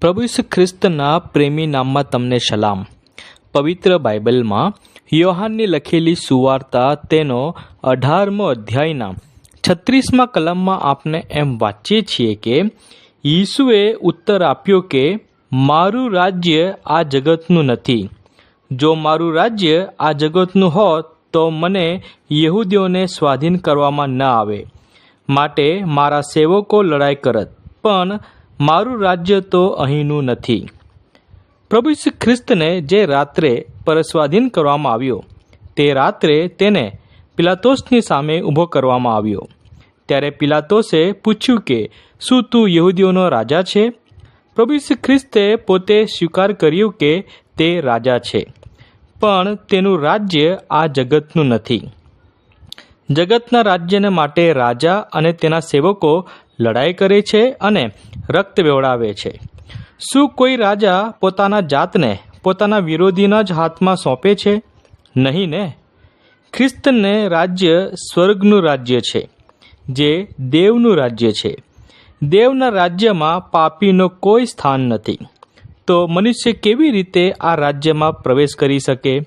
પ્રભુ ઈસુ ખ્રિસ્તના પ્રેમી નામમાં તમને સલામ. પવિત્ર બાઇબલમાં યોહાનની લખેલી સુવાર્તા તેનો અઢારમો અધ્યાયના છત્રીસમાં કલમમાં આપણે એમ વાંચીએ છીએ કે ઈસુએ ઉત્તર આપ્યો કે, મારું રાજ્ય આ જગતનું નથી. જો મારું રાજ્ય આ જગતનું હોત, તો મને યહૂદીઓને સ્વાધીન કરવામાં ન આવે. માટે મારા સેવકો લડાઈ કરત. પણ મારું રાજ્ય તો અહીંનું નથી. પ્રભુ શ્રી ખ્રિસ્તને જે રાત્રે પરસ્વાધીન કરવામાં આવ્યો, તે રાત્રે તેને પિલાતોસની સામે ઊભો કરવામાં આવ્યો. ત્યારે પિલાતોસે પૂછ્યું કે, શું તું યહૂદીઓનો રાજા છે? પ્રભુ શ્રી ખ્રિસ્તે પોતે સ્વીકાર કર્યું કે તે રાજા છે. પણ તેનું રાજ્ય આ જગતનું નથી. જગતના રાજ્યને માટે રાજા અને તેના સેવકો લડાઈ કરે છે અને રક્ત વેવડાવે છે. શું કોઈ રાજા પોતાના જાતને પોતાના વિરોધીના જ હાથમાં સોંપે છે? નહીં ને? ખ્રિસ્તને રાજ્ય સ્વર્ગનું રાજ્ય છે, જે દેવનું રાજ્ય છે. દેવના રાજ્યમાં પાપીનો કોઈ સ્થાન નથી. તો મનુષ્ય કેવી રીતે આ રાજ્યમાં પ્રવેશ કરી શકે?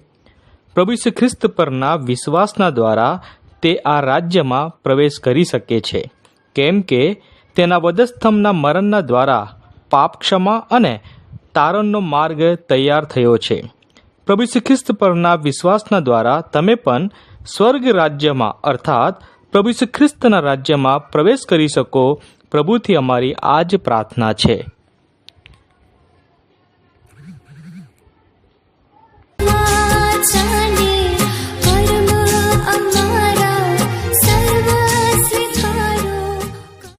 પ્રભુ ઈસુ ખ્રિસ્ત પરના વિશ્વાસના દ્વારા તે આ રાજ્યમાં પ્રવેશ કરી શકે છે. કેમ કે તેના વધસ્તંભના મરણના દ્વારા પાપ ક્ષમા અને તારણનો માર્ગ તૈયાર થયો છે. પ્રભુ ઈસુ ખ્રિસ્ત પરના વિશ્વાસના દ્વારા તમે પણ સ્વર્ગ રાજ્યમાં, અર્થાત પ્રભુ ઈસુ ખ્રિસ્તના રાજ્યમાં પ્રવેશ કરી શકો. પ્રભુથી અમારી આ જ પ્રાર્થના છે.